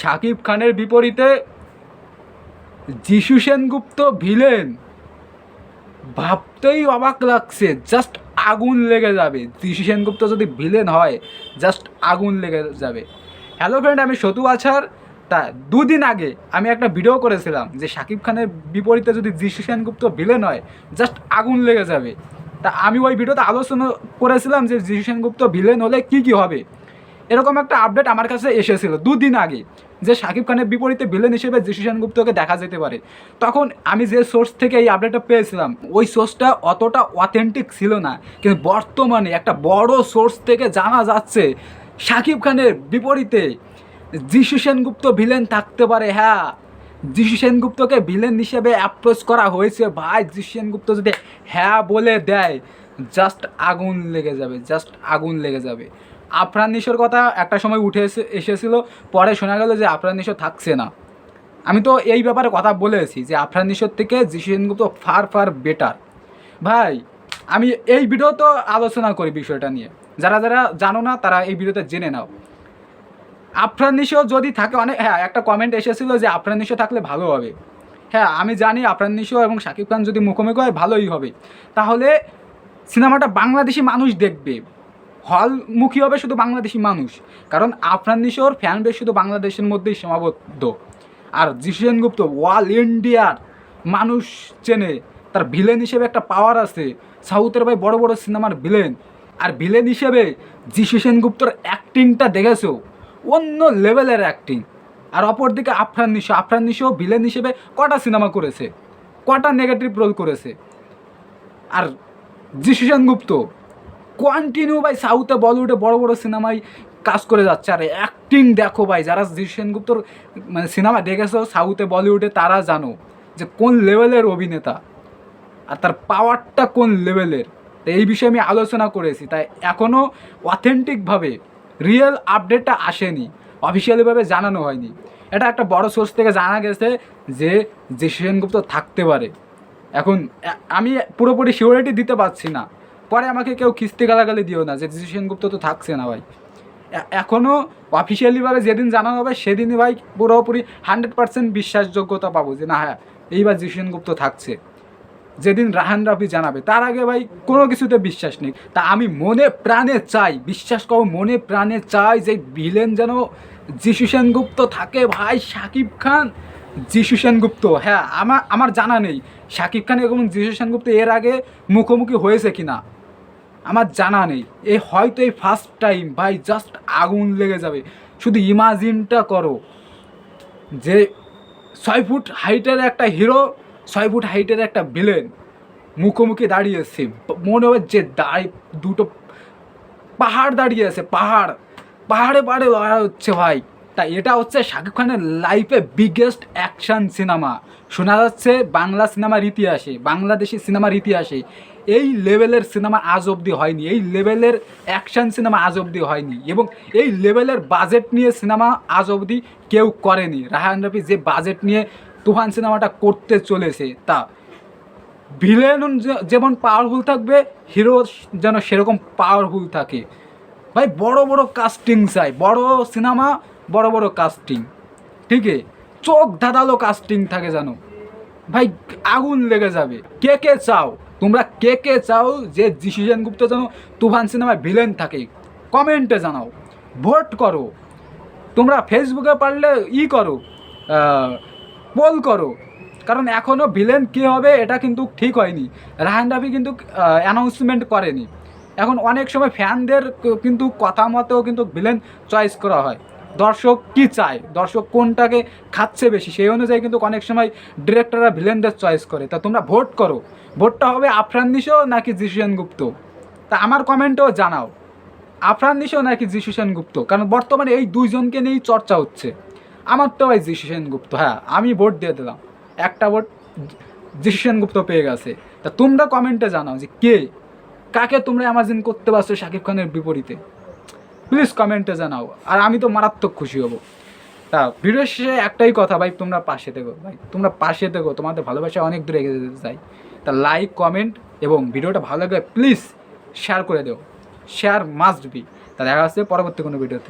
শাকিব খানের বিপরীতে যিশু সেনগুপ্ত ভিলেন। ভাবতেই অবাক লাগছে জাস্ট আগুন লেগে যাবে। যিশু সেনগুপ্ত যদি ভিলেন হয় জাস্ট আগুন লেগে যাবে। হ্যালো ফ্রেন্ড আমি সতু আছার। তা, দুদিন আগে আমি একটা ভিডিও করেছিলাম যে শাকিব খানের বিপরীতে যদি যিশু সেনগুপ্ত ভিলেন হয় জাস্ট আগুন লেগে যাবে। তা, আমি ওই ভিডিওতে আলোচনা করেছিলাম যে যিশু সেনগুপ্ত ভিলেন হলে কি কি হবে। এরকম একটা আপডেট আমার কাছে এসেছিল দুদিন আগে, যে শাকিব খানের বিপরীতে ভিলেন হিসেবে যিশু সেনগুপ্তকে দেখা যেতে পারে। তখন আমি যে সোর্স থেকে এই আপডেটটা পেয়েছিলাম, ওই সোর্সটা অতটা অথেন্টিক ছিল না। কিন্তু বর্তমানে একটা বড় সোর্স থেকে জানা যাচ্ছে শাকিব খানের বিপরীতে যিশু সেনগুপ্ত ভিলেন থাকতে পারে। হ্যাঁ যিশু সেনগুপ্তকে ভিলেন হিসেবে অ্যাপ্রোচ করা হয়েছে। ভাই, যিশু সেনগুপ্ত যদি হ্যাঁ বলে দেয় জাস্ট আগুন লেগে যাবে জাস্ট আগুন লেগে যাবে। আফরান নিশোর কথা একটা সময় উঠে এসে এসেছিল, পরে শোনা গেল যে আফরান নিশো থাকছে না। আমি তো এই ব্যাপারে কথা বলেছি যে আফরান নিশোর থেকে যিশু সেনগুপ্ত ফার ফার বেটার। ভাই, আমি এই ভিডিও তো আলোচনা করি বিষয়টা নিয়ে। যারা যারা জানো না, তারা এই ভিডিওতে জেনে নাও। আফরান নিশো যদি থাকে, অনেক হ্যাঁ একটা কমেন্ট এসেছিল যে আফরান নিশো থাকলে ভালো হবে। হ্যাঁ আমি জানি আফরান নিশো এবং শাকিব খান যদি মুখোমুখি হয়, ভালোই হবে। তাহলে সিনেমাটা বাংলাদেশি মানুষ দেখবে। হলমুখী হবে শুধু বাংলাদেশি মানুষ, কারণ আফরান নিশোর ফ্যান বেস শুধু বাংলাদেশের মধ্যেই সীমাবদ্ধ। আর জিসু সেনগুপ্ত ওয়াল ইন্ডিয়ার মানুষ চেনে, তার ভিলেন হিসেবে একটা পাওয়ার আছে, সাউথের ভাই বড় বড় সিনেমার ভিলেন আর ভিলেন হিসেবে যিশু সেনগুপ্তর অ্যাক্টিংটা দেখেছ? অন্য লেভেলের অ্যাক্টিং আর অপরদিকে আফরান নিশো আফরান নিশো ভিলেন হিসেবে কটা সিনেমা করেছে? কটা নেগেটিভ রোল করেছে? আর যিশু সেনগুপ্ত কন্টিনিউ ভাই সাউথে বলিউডে বড় বড় সিনেমায় কাজ করে যাচ্ছে। আর অ্যাক্টিং দেখো ভাই, যারা যিশু সেনগুপ্তর মানে সিনেমা দেখেছ সাউথে বলিউডে তারা জানো যে কোন লেভেলের অভিনেতা আর তার পাওয়ারটা কোন লেভেলের তো এই বিষয়ে আমি আলোচনা করেছি। তাই এখনও অথেন্টিকভাবে রিয়েল আপডেটটা আসেনি অফিসিয়ালিভাবে জানানো হয়নি। এটা একটা বড় সোর্স থেকে জানা গেছে যে যিশু সেনগুপ্ত থাকতে পারে। এখন আমি পুরোপুরি সিওরিটি দিতে পারছি না। পরে আমাকে কেউ খিস্তি গালাগালি দিও না, যে যিশু সেনগুপ্ত তো থাকছে না ভাই। এখনও অফিসিয়ালিভাবে যেদিন জানানো হবে, সেদিনই ভাই পুরোপুরি হান্ড্রেড পার্সেন্ট বিশ্বাসযোগ্যতা পাবো যে না হ্যাঁ এইবার যিশু সেনগুপ্ত থাকছে। যেদিন রাহান রাফি জানাবে, তার আগে ভাই কোনো কিছুতে বিশ্বাস নেই। তা আমি মনে প্রাণে চাই, বিশ্বাস করো, মনে প্রাণে চাই যে ভিলেন যেন যিশু সেনগুপ্ত থাকে ভাই, শাকিব খান। যিশু সেনগুপ্ত হ্যাঁ আমার আমার জানা নেই, শাকিব খান এবং যিশু সেনগুপ্ত এর আগে মুখোমুখি হয়েছে কি না আমার জানা নেই। এই হয়তো এই ফার্স্ট টাইম ভাই জাস্ট আগুন লেগে যাবে। শুধু ইমাজিনটা করো যে ছয় ফুট হাইটের একটা হিরো ছয় ফুট হাইটের একটা ভিলেন মুখোমুখি দাঁড়িয়েছে মনে হয় যে দাঁড়ি দুটো পাহাড় দাঁড়িয়ে আছে, পাহাড়। পাহাড়ে পাহাড়ে লড়াই হচ্ছে ভাই। তা এটা হচ্ছে শাকিব খানের লাইফে বিগেস্ট অ্যাকশন সিনেমা শোনা যাচ্ছে বাংলা সিনেমার ইতিহাসে, বাংলাদেশি সিনেমার ইতিহাসে। এই লেভেলের সিনেমা আজ অবধি হয়নি, এই লেভেলের অ্যাকশন সিনেমা আজ অবধি হয়নি এবং এই লেভেলের বাজেট নিয়ে সিনেমা আজ অবধি কেউ করেনি। রাহান রফি যে বাজেট নিয়ে তুফান সিনেমাটা করতে চলেছে, তা ভিলেন যেমন পাওয়ারফুল থাকবে হিরো যেন সেরকম পাওয়ারফুল থাকে। ভাই, বড় বড় কাস্টিং চাই, বড় সিনেমা, বড় বড় কাস্টিং ঠিক চোখ ধাঁধালো কাস্টিং থাকে জানো ভাই, আগুন লেগে যাবে। কে কে চাও? তোমরা কে কে চাও যে যিশু সেনগুপ্ত যেন তুফান সিনেমায় ভিলেন থাকে কমেন্টে জানাও ভোট করো। তোমরা ফেসবুকে পারলে ই করো পোল করো, কারণ এখনও ভিলেন কী হবে এটা কিন্তু ঠিক হয়নি। রাহান রাফি কিন্তু অ্যানাউন্সমেন্ট করেনি। এখন অনেক সময় ফ্যানদের কিন্তু কথা মতেও কিন্তু ভিলেন চয়েস করা হয়। দর্শক কি চায়? দর্শক কোনটাকে খাচ্ছে বেশি? সেই অনুযায়ী কিন্তু অনেক সময় ডিরেক্টররা ভিলেনদের চয়েস করে। তা তোমরা ভোট করো। ভোটটা হবে আফরান নিশো নাকি যিশু সেনগুপ্ত তা আমার কমেন্টও জানাও। আফরান নিশো নাকি যিশু সেনগুপ্ত কারণ বর্তমানে এই দুইজনকে নিয়েই চর্চা হচ্ছে। আমার তো ভাই যিশু সেনগুপ্ত হ্যাঁ আমি ভোট দিয়ে দিলাম। একটা ভোট যিশু সেনগুপ্ত পেয়ে গেছে। তা তোমরা কমেন্টে জানাও যে কে? কাকে তোমরা অ্যামাজিন করতে পারছ শাকিব খানের বিপরীতে? প্লিজ কমেন্টে জানাও। আর আমি তো মারাত্মক খুশি হব। তা ভিডিও শেষে একটাই কথা, ভাই, তোমরা পাশে থেকো, ভাই। তোমরা পাশে থেকো, তোমাদের ভালোবাসা অনেক দূরে এগিয়ে যেতে চাই। তা লাইক কমেন্ট এবং ভিডিওটা ভালো লাগলে প্লিজ শেয়ার করে দেও। শেয়ার মাস্ট বি তা, দেখা যাচ্ছে পরবর্তী কোনো ভিডিওতে